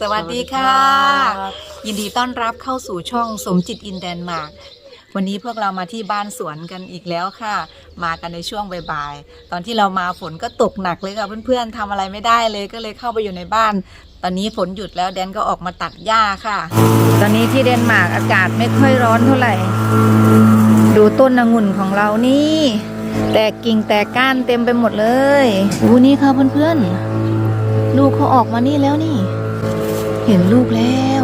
สวัสดีค่ะสวัสดีครับยินดีต้อนรับเข้าสู่ช่องสมจิตอินแดนมาร์กวันนี้พวกเรามาที่บ้านสวนกันอีกแล้วค่ะ มากันในช่วงบ่ายๆ ตอนที่เรามาฝนก็ตกหนักเลยค่ะเพื่อนๆทำอะไรไม่ได้เลยก็เลยเข้าไปอยู่ในบ้าน ตอนนี้ฝนหยุดแล้วแดนก็ออกมาตัดหญ้าค่ะ ตอนนี้ที่เดนมาร์กอากาศไม่ค่อยร้อนเท่าไหร่ ดูต้นองุ่นของเรานี่ แตกกิ่งแตกก้านเต็มไปหมดเลยอู้นี่ค่ะเพื่อนๆ ลูกเขาออกมานี่แล้วนี่ เห็นลูกแล้ว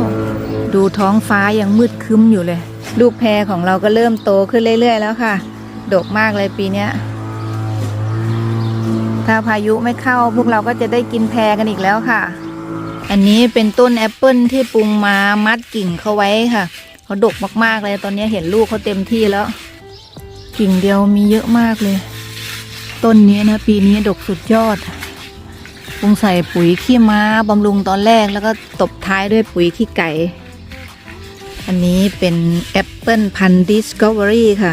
ดูท้องฟ้ายังมืดคึ้มอยู่เลย ลูกแพรของเราก็เริ่มโตขึ้นเรื่อย ๆ แล้วค่ะ ดกมากเลยปีเนี้ยถ้าพายุไม่เข้าพวกเราก็จะได้กินแพรกันอีกแล้วค่ะ อันนี้เป็นต้นแอปเปิลที่ปรุงมามัดกิ่งเขาไว้ค่ะเขาดกมากๆเลยตอนนี้เห็นลูกเขาเต็มที่แล้ว กิ่งเดียวมีเยอะมากเลย ต้นนี้นะปีนี้ดกสุดยอด ปรุงใส่ปุ๋ยขี้ม้าบำรุงตอนแรกแล้วก็ตบท้ายด้วยปุ๋ยขี้ไก่ อันนี้เป็นแอปเปิลพันธุ์ดิสคัฟเวอรี่ค่ะ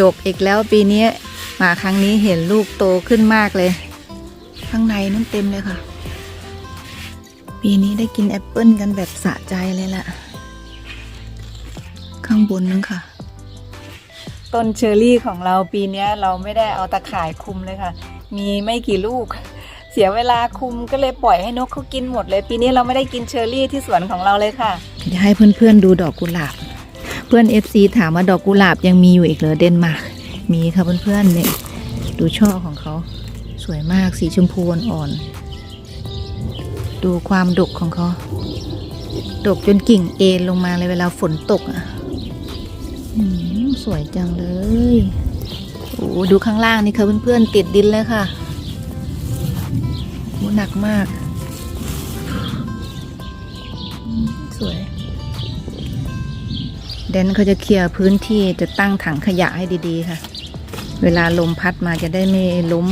ดกอีกแล้วปีนี้มาครั้งนี้เห็นลูกโตขึ้นมากเลย ข้างในนั่นเต็มเลยค่ะ ปีนี้ได้กินแอปเปิลกันแบบสะใจเลยล่ะ ข้างบนนั่นค่ะต้นเชอร์รี่ของเราปีนี้เราไม่ได้เอาตะข่ายคุมเลยค่ะ มีไม่กี่ลูก สียเวลาคุมก็เลยปล่อยให้นกเขากินหมดเลย ปีนี้เราไม่ได้กินเชอร์รี่ที่สวนของเราเลยค่ะจะให้เพื่อนๆดูดอกกุหลาบ เพื่อน FC ถามว่าดอกกุหลาบยังมีอยู่อีกเหรอเดนมาร์กมีค่ะเพื่อนๆเนี่ยดูช่อของเขาสวยมากสีชมพูอ่อนๆดูความดกของเขาดกจนกิ่งเอ็นลงมาเลยเวลาฝนตกอะสวยจังเลยโอ้ดูข้างล่างนี่ค่ะเพื่อนๆติดดินเลยค่ะ หนักมาก สวย เดนเขาจะเคลียร์พื้นที่จะตั้งถังขยะให้ดีๆค่ะ เวลาลมพัดมาจะได้ไม่ล้ม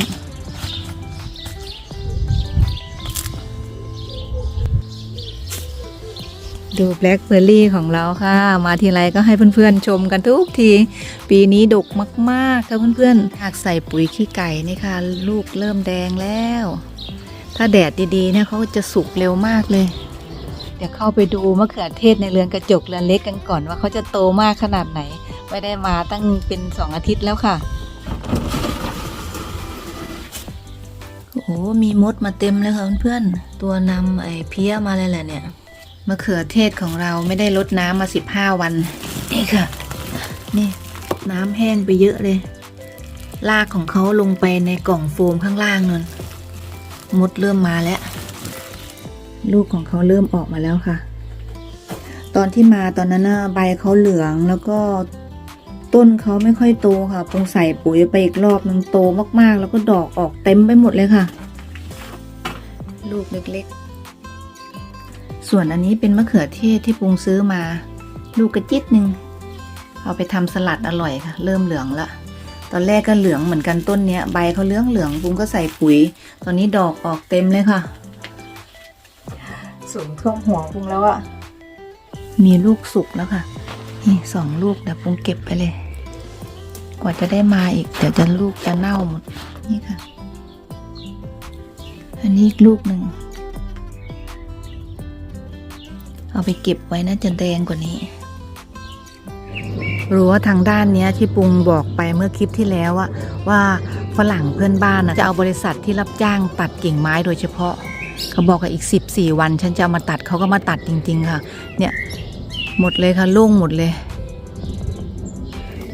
ดูแบล็คเบอร์รี่ของเราค่ะ มาทีไรก็ให้เพื่อนๆชมกันทุกที ปีนี้ดกมากๆค่ะเพื่อนๆหากใส่ปุ๋ยขี้ไก่นี่ค่ะ ลูกเริ่มแดงแล้ว ถ้าแดดดีๆเนี่ยเขาจะสุกเร็วมากเลย เดี๋ยวเข้าไปดูมะเขือเทศในเรือนกระจกเรือนเล็กกันก่อนว่าเขาจะโตมากขนาดไหน ไม่ได้มาตั้งเป็นสองอาทิตย์แล้วค่ะ โอ้มีมดมาเต็มเลยค่ะเพื่อนๆ ตัวนำไอ้เพี้ยมาเลยแหละเนี่ย มะเขือเทศของเราไม่ได้ลดน้ำมาสิบห้าวัน นี่ค่ะ นี่น้ำแห้งไปเยอะเลยลากของเขาลงไปในกล่องโฟมข้างล่างนั่น มดเริ่มมาแล้ว ลูกของเขาเริ่มออกมาแล้วค่ะ ตอนที่มาตอนนั้นนะใบเขาเหลืองแล้วก็ต้นเขาไม่ค่อยโตค่ะปรุงใส่ปุ๋ยไปอีกรอบนึงโตมากๆ แล้วก็ดอกออกเต็มไปหมดเลยค่ะ ลูกเล็กๆ ส่วนอันนี้เป็นมะเขือเทศที่ปรุงซื้อมา ลูกกระจิตหนึ่งเอาไปทำสลัดอร่อยค่ะ เริ่มเหลืองละ ตอนแรกก็เหลืองเหมือนกันต้นเนี้ยใบเขาเหลืองเหลืองๆปรุงก็ใส่ปุ๋ย ตอนนี้ดอกออกเต็มเลยค่ะ สูงท่วมหัวปุงแล้วอะมีลูกสุกแล้วค่ะ นี่สองลูกเดี๋ยวปุงเก็บไปเลย กว่าจะได้มาอีกเดี๋ยวจะลูกจะเน่าหมด นี่ค่ะ อันนี้อีกลูกหนึ่ง เอาไปเก็บไว้นะจะแดงกว่านี้ รู้ว่าทางด้านนี้ที่ปุงบอกไปเมื่อคลิปที่แล้วอะว่าฝรั่งเพื่อนบ้านจะเอาบริษัทที่รับจ้างตัดกิ่งไม้โดยเฉพาะ เขาบอกว่าอีกสิบสี่วัน ฉันจะามาตัดเขาก็มาตัดจริง ๆ ค่ะ เนี่ยหมดเลยค่ะโล่งหมดเลย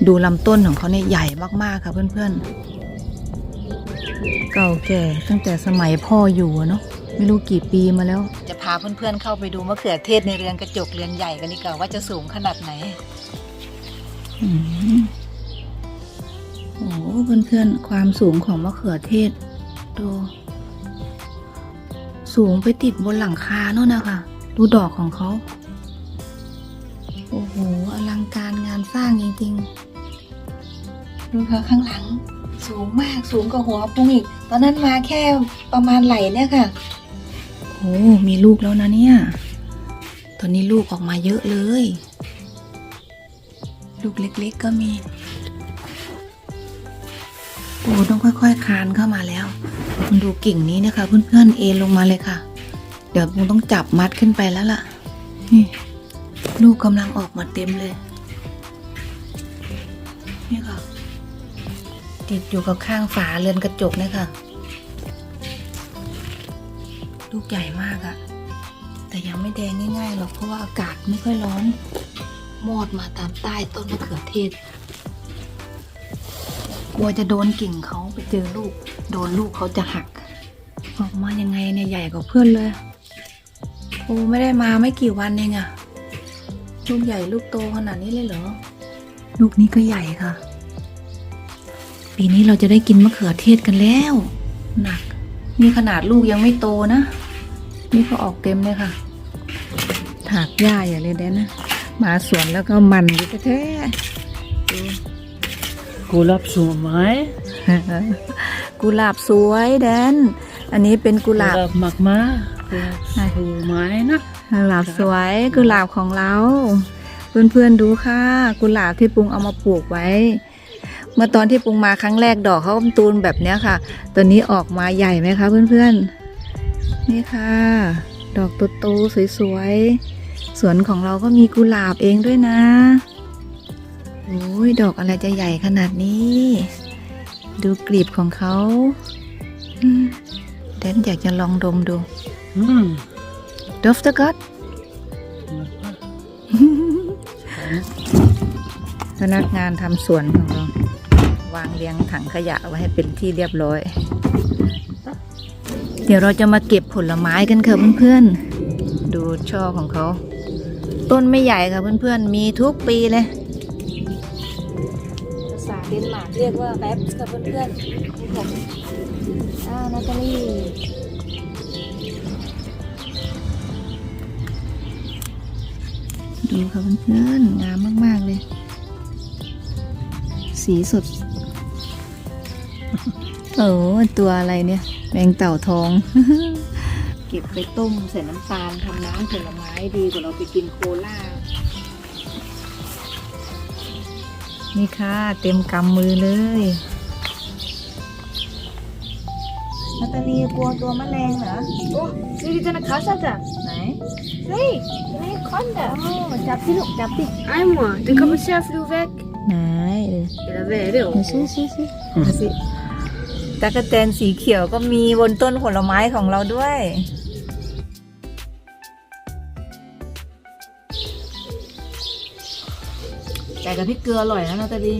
ดูลำต้นของเขาเนี่ยใหญ่มากๆค่ะเพื่อนๆ เก่าแก่ตั้งแต่สมัยพ่ออยู่เนาะไม่รู้กี่ปีมาแล้ว จะพาเพื่อนๆเข้าไปดูมะเขือเทศในเรือนกระจกเรือนใหญ่กันดีกว่าว่าจะสูงขนาดไหน โอ้โหเพื่อนๆ ความสูงของมะเขือเทศ ดู สูงไปติดบนหลังคาโน่นนะคะ ดูดอกของเขา โอ้โห อลังการงานสร้างจริงๆ ดูค่ะข้างหลัง สูงมาก สูงกว่าหัวปุ้งอีก ตอนนั้นมาแค่ประมาณไหล่เนี่ยค่ะ โอ้ มีลูกแล้วนะเนี่ย ตอนนี้ลูกออกมาเยอะเลย ลูกเล็กๆก็มี โอ้ต้องค่อยๆคานเข้ามาแล้ว คุณดูกิ่งนี้นะคะเพื่อนๆเอ็นลงมาเลยค่ะ เดี๋ยวปุงต้องจับมัดขึ้นไปแล้วล่ะ นี่ลูกกำลังออกมาเต็มเลย นี่ค่ะ ติดอยู่กับข้างฝาเรือนกระจกเนี่ยค่ะ ลูกใหญ่มากอะแต่ยังไม่แดงง่ายๆหรอกเพราะว่าอากาศไม่ค่อยร้อน มอดมาตามใต้ต้นมะเขือเทศกลัวจะโดนกิ่งเขาไปเจอลูก โดนลูกเขาจะหัก ออกมายังไงเนี่ยใหญ่กว่าเพื่อนเลย โอ้ไม่ได้มาไม่กี่วันเองอะลูกใหญ่ลูกโตขนาดนี้เลยเหรอ ลูกนี้ก็ใหญ่ค่ะ ปีนี้เราจะได้กินมะเขือเทศกันแล้ว หนัก นี่ขนาดลูกยังไม่โตนะ นี่ก็ออกเต็มเลยค่ะ ถากหญ้าอย่าเลยแดนนะ มาสวนแล้วก็มันอยู่แท้ๆดูกุหลาบสวยไหมกุหลาบสวยแดน อันนี้เป็นกุหลาบมากมากกุหลาบสวยไหมนะกุหลาบสวยกุหลาบของเราเพื่อนๆดูค่ะ กุหลาบที่ปุงเอามาปลูกไว้ เมื่อตอนที่ปุงมาครั้งแรกดอกเขาตูนแบบเนี้ยค่ะตัวนี้ออกมาใหญ่ไหมคะเพื่อนๆนี่ค่ะ ดอกโตๆสวยๆ สวนของเราก็มีกุหลาบเองด้วยนะโอ้ยดอกอะไรจะใหญ่ขนาดนี้ ดูกลีบของเขาอืมแดนอยากจะลองดมดูอืมดอฟเตอร์ก็อดพนักงานทำสวนของเรา วางเรียงถังขยะไว้ให้เป็นที่เรียบร้อย เดี๋ยวเราจะมาเก็บผลไม้กันค่ะเพื่อนๆ ดูช่อของเขา ต้นไม่ใหญ่ค่ะเพื่อนๆ มีทุกปีเลย ภาษาเดนมาร์กเรียกว่าแรปค่ะเพื่อนๆผมอ้าวนาตาลีดูค่ะเพื่อนๆ งามมากๆเลย สีสดโอ้ตัวอะไรเนี่ย แมงเต่าทอง เก็บไปต้มใส่น้ำตาลทำน้ำผลไม้ดีกว่าเราไปกินโคลานี่ค่ะเต็มกำมือเลยนาตาลีกลัวตัวแมลงเหรอ Oh, ser die deine Kasse da? ไหน Nee, nee, kan dat. โอ้จับสิลูกจับสิ Einmal, dan kan mijn chef nu weg. ไหนเออ Ja, dat weet ik ดูสิสิสิดูสิ ตะกะแตนสีเขียวก็มีบนต้นผลไม้ของเราด้วย แต่กับพริกเกลืออร่อยนะนาตาลี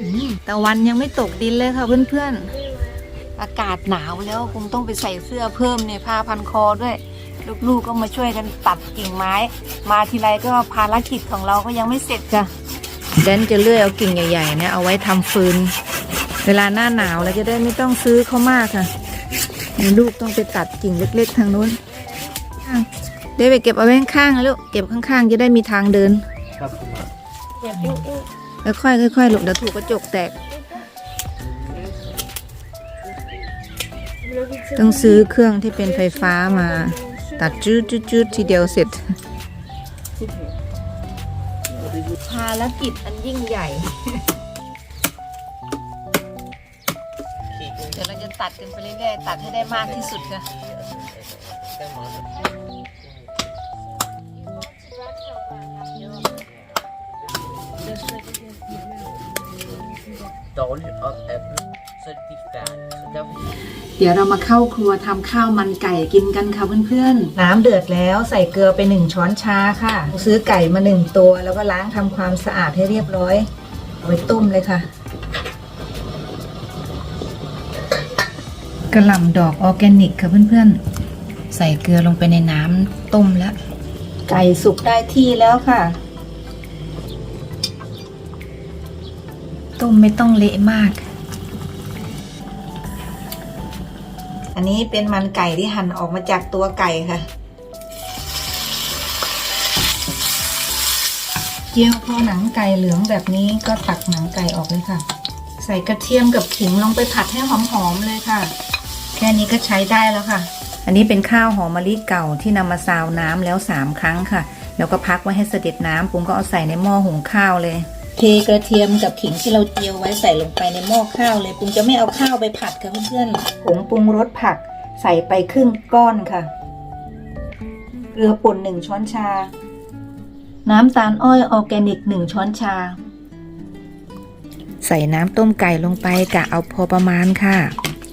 อืมตะวันยังไม่ตกดินเลยค่ะเพื่อนๆ อากาศหนาวแล้วคงต้องไปใส่เสื้อเพิ่มเนี่ยผ้าพันคอด้วย ลูกๆก็มาช่วยกันตัดกิ่งไม้ มาทีไรก็ภารกิจของเราก็ยังไม่เสร็จจ้ะแดนจะเลื่อยเอากิ่งใหญ่ๆเนี่ยเอาไว้ทำฟืน เวลาหน้าหนาวเราจะได้ไม่ต้องซื้อเขามากค่ะมีลูกต้องไปตัดกิ่งเล็ก ๆ ทางนู้นอะเดวิดเก็บเอาไว้ข้างๆลูกเก็บข้างๆ จะได้มีทางเดินครับค่อยๆค่อยๆลูกเดี๋ยวถูกกระจกแตก ต้องซื้อเครื่องที่เป็นไฟฟ้ามา ตัดจืดจืดจืดทีเดียวเสร็จภารกิจอันยิ่งใหญ่ ตัดกันไปเรื่อยๆ ตัดให้ได้มากที่สุดค่ะ dårligt op af dem, så er de færdige. Så derfor เดี๋ยวเรามาเข้าครัวทำข้าวมันไก่กินกันค่ะเพื่อนๆ น้ำเดือดแล้วใส่เกลือไปหนึ่งช้อนชาค่ะ ซื้อไก่มาหนึ่งตัว แล้วก็ล้างทำความสะอาดให้เรียบร้อยเอาไว้ต้มเลยค่ะ กระหล่ำดอกออร์แกนิกค่ะเพื่อนๆ ใส่เกลือลงไปในน้ำต้มแล้ว ไก่สุกได้ที่แล้วค่ะ ต้มไม่ต้องเละมาก อันนี้เป็นมันไก่ที่หั่นออกมาจากตัวไก่ค่ะ เจียวพอหนังไก่เหลืองแบบนี้ก็ตักหนังไก่ออกเลยค่ะใส่กระเทียมกับขิงลงไปผัดให้หอม ๆ เลยค่ะ ค่นี้ก็ใช้ได้แล้วค่ะ อันนี้เป็นข้าวหอมมะลิเก่าที่นำมาซาวน้ำแล้วสามครั้งค่ะ แล้วก็พักไว้ให้เสด็จน้ำปุงก็เอาใส่ในหม้อหุงข้าวเลย เทกระเทียมกับขิงที่เราเจียวไว้ใส่ลงไปในหม้อข้าวเลยปุงจะไม่เอาข้าวไปผัดค่ะเพื่อนๆผงปรุงรสผักใส่ไปครึ่งก้อนค่ะ เกลือป่นหนึ่งช้อนชา น้ำตาลอ้อยออร์แกนิกหนึ่งช้อนชา ใส่น้ำต้มไก่ลงไปกะเอาพอประมาณค่ะ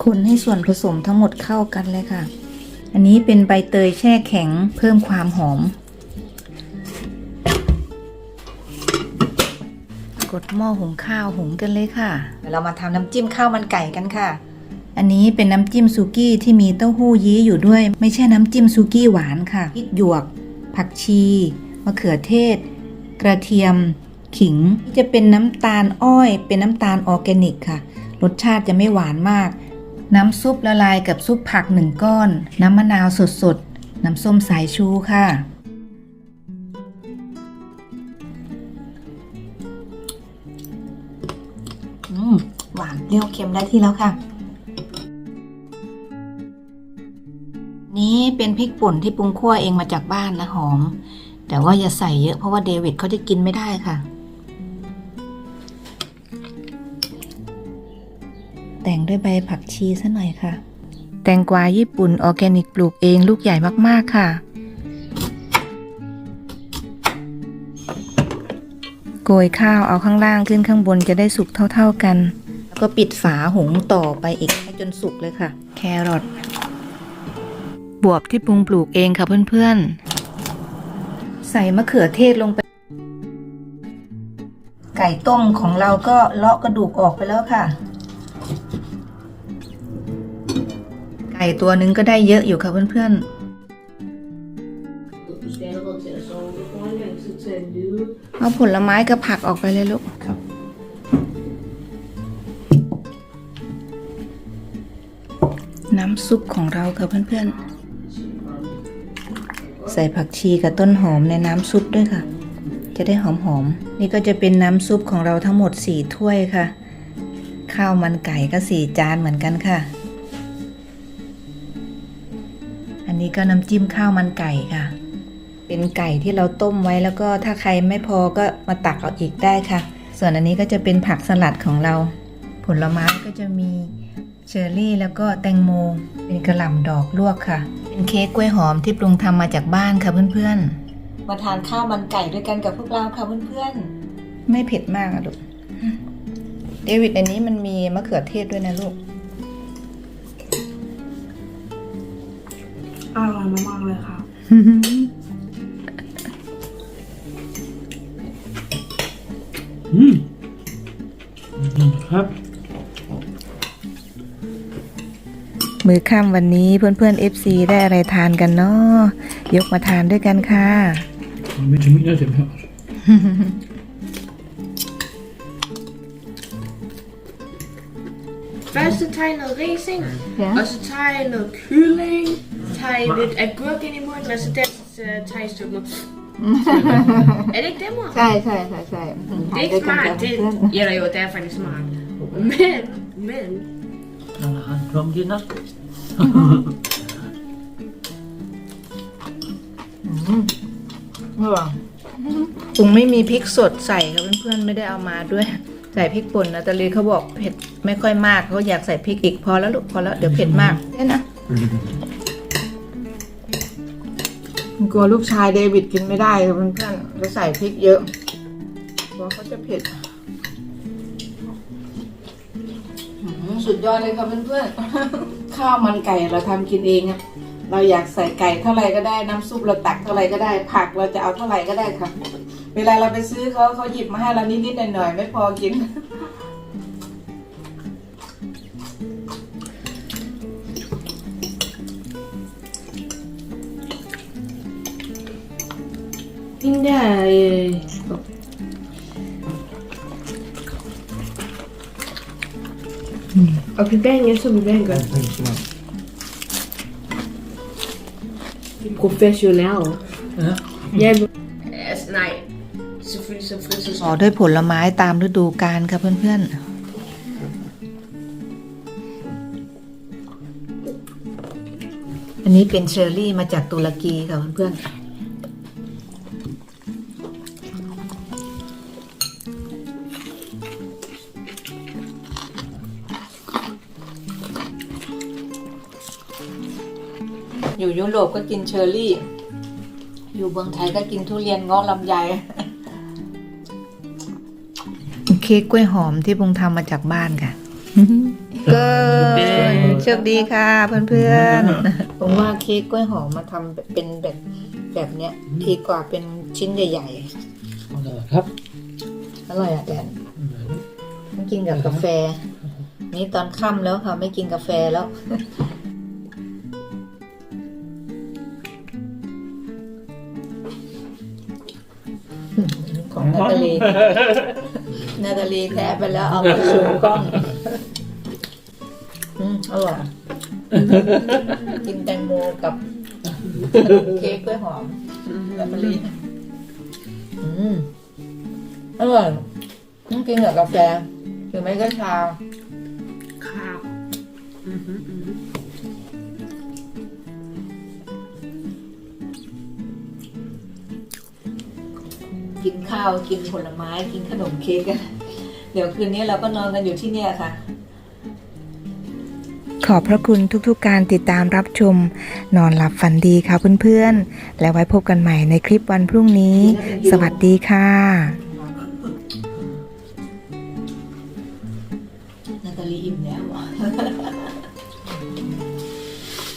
คนให้ส่วนผสมทั้งหมดเข้ากันเลยค่ะ อันนี้เป็นใบเตยแช่แข็งเพิ่มความหอม กดหม้อหุงข้าวหุงกันเลยค่ะเดี๋ยวเรามาทำน้ำจิ้มข้าวมันไก่กันค่ะ อันนี้เป็นน้ำจิ้มซูกี้ที่มีเต้าหู้ยี้อยู่ด้วย ไม่ใช่น้ำจิ้มซูกี้หวานค่ะพริกหยวก ผักชีมะเขือเทศ กระเทียม ขิง จะเป็นน้ำตาลอ้อย เป็นน้ำตาลออร์แกนิกค่ะ รสชาติจะไม่หวานมาก น้ำซุปละลายกับซุปผักหนึ่งก้อน น้ำมะนาวสดๆ น้ำส้มสายชูค่ะอืมหวานเปรี้ยวเค็มได้ที่แล้วค่ะ นี้เป็นพริกป่นที่ปรุงคั่วเองมาจากบ้านนะหอม แต่ว่าอย่าใส่เยอะเพราะว่าเดวิดเขาจะกินไม่ได้ค่ะ ด้วยใบผักชีซะหน่อยค่ะ แตงกวาญี่ปุ่นออร์แกนิกปลูกเองลูกใหญ่มากๆค่ะ โกยข้าวเอาข้างล่างขึ้นข้างบนจะได้สุกเท่าๆกัน แล้วก็ปิดฝาหุงต่อไปอีกให้จนสุกเลยค่ะ แครอทบวบที่ปรุงปลูกเองค่ะเพื่อนๆ ใส่มะเขือเทศลงไป ไก่ต้มของเราก็เลาะกระดูกออกไปแล้วค่ะ ไก่ตัวหนึงก็ได้เยอะอยู่ค่ะเพื่อนๆเอาผลไม้กับผักออกไปเลยลูกครับน้ำซุปของเราค่ะเพื่อนๆ ใส่ผักชีกับต้นหอมในน้ำซุปด้วยค่ะ จะได้หอมๆ นี่ก็จะเป็นน้ำซุปของเราทั้งหมดสี่ถ้วยค่ะ ข้าวมันไก่ก็สี่จานเหมือนกันค่ะ นนี้ก็น้ำจิ้มข้าวมันไก่ค่ะ เป็นไก่ที่เราต้มไว้แล้วก็ถ้าใครไม่พอก็มาตักเอาอีกได้ค่ะ ส่วนอันนี้ก็จะเป็นผักสลัดของเรา ผลไม้ก็จะมีเชอร์รี่แล้วก็แตงโม เป็นกระหล่ำดอกลวกค่ะ เป็นเค้กกล้วยหอมที่ปรุงทำมาจากบ้านค่ะเพื่อนๆ มาทานข้าวมันไก่ด้วยกันกับพวกเราค่ะเพื่อนๆ ไม่เผ็ดมากอะลูก เดวิดในนี้มันมีมะเขือเทศด้วยนะลูก อร่อยมากๆเลยค่ะ อืมนี่ครับ มือค่ำวันนี้เพื่อนๆ FC ได้อะไรทานกันเนาะยกมาทานด้วยกันค่ะ Een beetje meer uit hem. Første tegn noget racing, Ja. og så tager jeg noget kylling, tager jeg lidt agurk ind i munden, og så der så tager jeg et stykke noget. er det ikke det, mor? ใช่ใช่ใช่ใช่ Det er ikke smart. Det, eller jo, det er faktisk smart. Men, men, Dan gaan kwam je nog. ปรุงไม่มีพริกสดใส่ค่ะเพื่อนๆไม่ได้เอามาด้วย ใส่พริกป่นนะตาลีเขาบอกเผ็ดไม่ค่อยมากเขาอยากใส่พริกอีกพอแล้วลูกพอแล้วเดี๋ยวเผ็ดมากเนี่ ยนกลัวลูกชายเดวิดกินไม่ได้ค่ะเพื่อนๆจะใส่พริกเยอะกลัวเขาจะเผ็ดสุดยอดเลยค่ะเพื่อนๆข้าวมันไก่เราทำกินเองอะเราอยากใส่ไก่เท่าไรก็ได้น้ำซุปเราตักเท่าไรก็ได้ ผักเราจะเอาเท่าไรก็ได้ค่ะ เวลาเราไปซื้อเขาเขาหยิบมาให้เรานิดๆหน่อยๆไม่พอกิน Og pibanen er som pibanen gør. Professionel. Ja. Ja, altså nej. Selvfølgelig som fritid. ต่อด้วยผลไม้ตามฤดูกาลค่ะเพื่อนๆอันนี้เป็นเชอร์รี่มาจากตุรกีค่ะเพื่อนๆ อยู่ยุโรปก็กินเชอร์รี่ อยู่เมืองไทยก็กินทุเรียนเงาะลำไยเค้กกล้วยหอมที่บุงทำมาจากบ้านค่ะก็โชคดีค่ะเพื่อนๆผมว่าเค้กกล้วยหอมมาทำเป็นแบบแบบเนี้ยดีกว่าเป็นชิ้นใหญ่เอาเลยครับๆอร่อยอะแดนต้องกินกับกาแฟ นี่ตอนค่ำแล้วค่ะ ไม่กินกาแฟแล้ว นาตาลีนาตาลีแท้ไปแล้วเอามาชูกล้องอืมอร่อยกินแตงโมกับเค้กกล้วยหอมนาตาลีอืมอร่อยต้องกินกับกาแฟหรือไม่ก็ชาข้าว กินข้าวกินผลไม้กินขนมเค้กกัน เดี๋ยวคืนนี้เราก็นอนกันอยู่ที่เนี่ยค่ะ ขอบพระคุณทุกๆการติดตามรับชม นอนหลับฝันดีค่ะเพื่อนๆ และไว้พบกันใหม่ในคลิปวันพรุ่งนี้ สวัสดีค่ะ